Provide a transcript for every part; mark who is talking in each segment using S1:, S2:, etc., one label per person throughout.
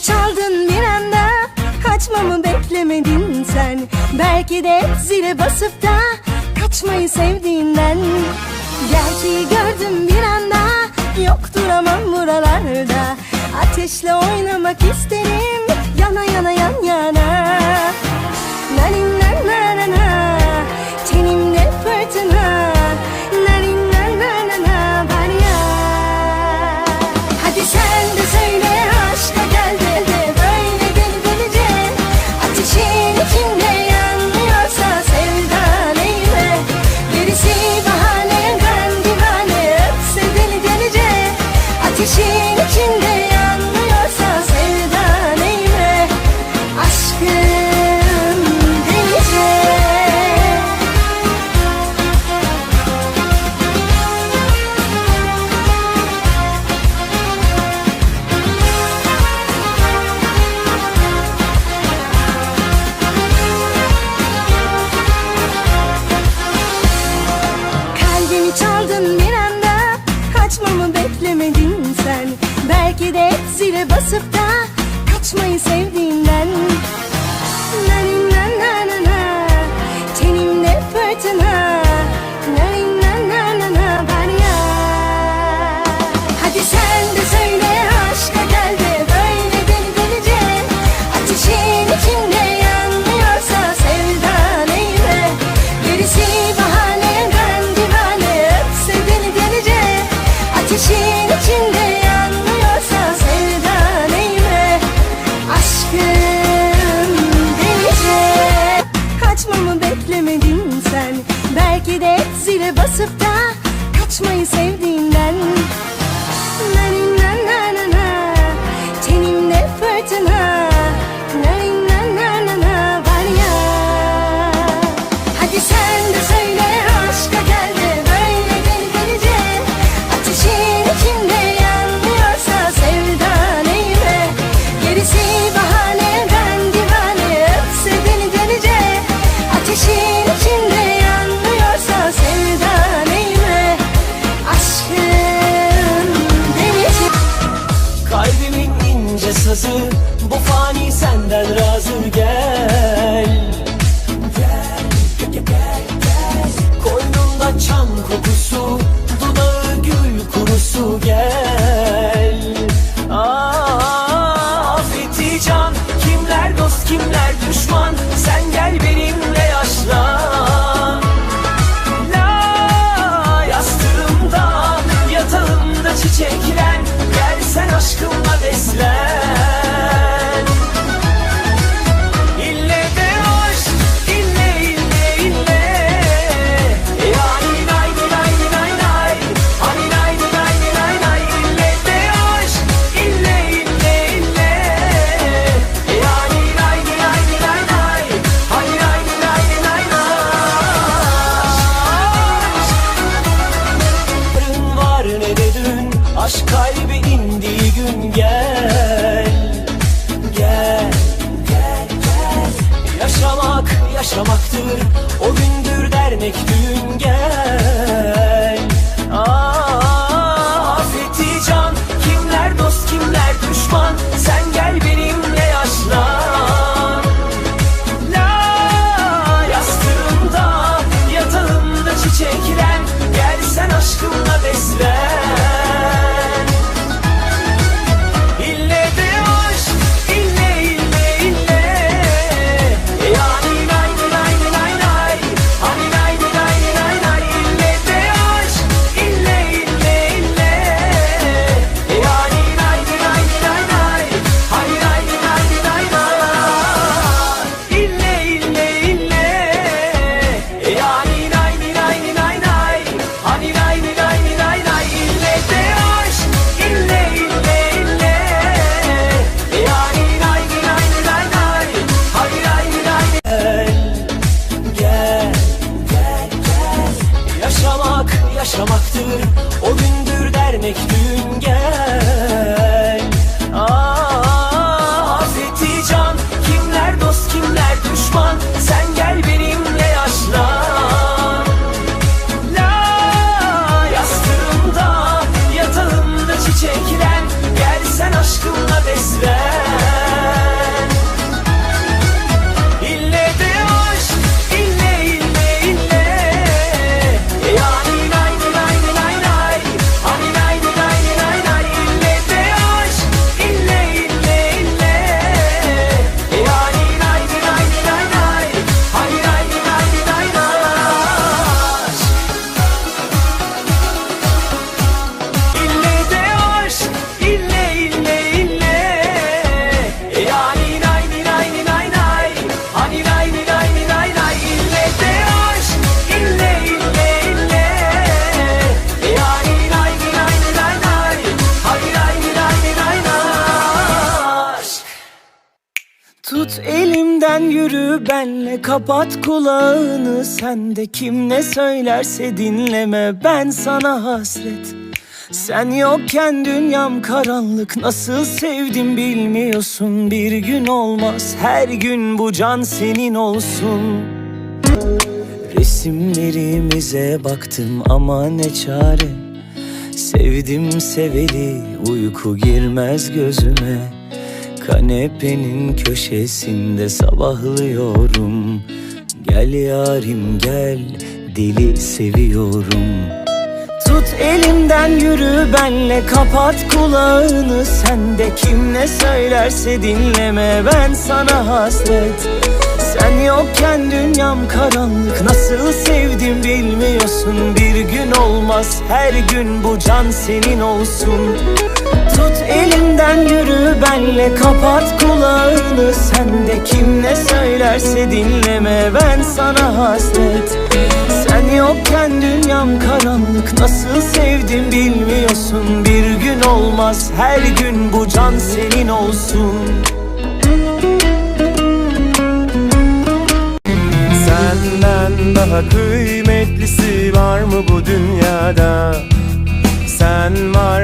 S1: Çaldın bir anda kaçmamı beklemedin sen. Belki de zile basıp da kaçmayı sevdiğinden. Gerçeği gördüm bir anda yok duramam buralarda. Ateşle oynamak isterim yana yana yan yana. Nanim nan na tenimde fırtına. takip et zile basıp da kaçmayı
S2: sevdiğin kimler düşman? Sen yaşamaktır O gündür dernek düğün gel. Yürü benle kapat kulağını. Sen de kim ne söylerse dinleme. Ben sana hasret. Sen yokken dünyam karanlık. Nasıl sevdim bilmiyorsun. Bir gün olmaz. Her gün bu can senin olsun. Resimlerimize baktım ama ne çare. Sevdim seveli uyku girmez gözüme Kanepenin köşesinde sabahlıyorum. Gel yarim gel deli seviyorum. Tut elimden yürü benle kapat kulağını. Sen de kim ne söylerse dinleme ben sana hasret. Sen yokken dünyam karanlık nasıl sevdim bilmiyorsun. Bir gün olmaz her gün bu can senin olsun Tut elimden yürü benle kapat kulağını. Sen de kim ne söylerse dinleme ben sana hasret. Sen yokken dünyam karanlık nasıl sevdim bilmiyorsun. Bir gün olmaz her gün bu can senin olsun.
S3: Senden daha kıymetlisi var mı bu dünyada?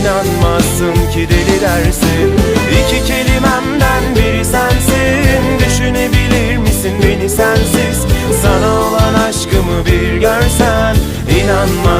S3: İnanmazsın ki deli dersin. İki kelimemden biri sensin. Düşünebilir misin beni sensiz? Sana olan aşkımı bir görsen. İnanmazsın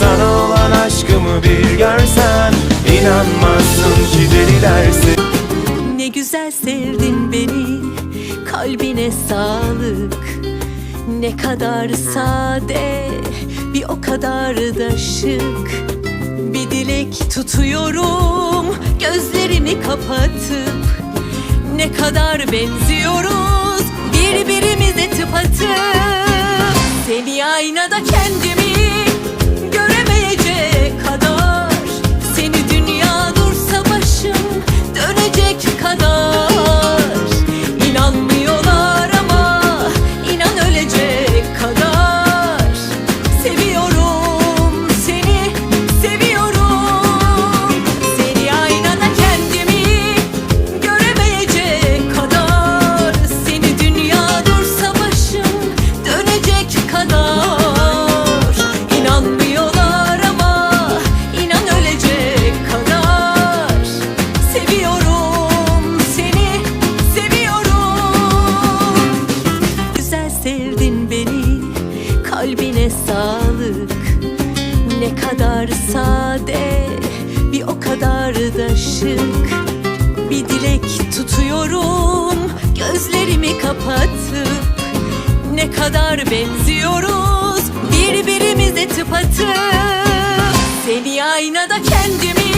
S3: Sana olan aşkımı bir görsen İnanmazsın ki deli dersin.
S4: Ne güzel sevdin beni Kalbine sağlık. Ne kadar sade Bir o kadar da şık. Bir dilek tutuyorum Gözlerimi kapatıp. Ne kadar benziyoruz Birbirimize tıpatıp. Seni aynada kendimi kadar benziyoruz. Birbirimize tıpatıp Seni aynada kendimi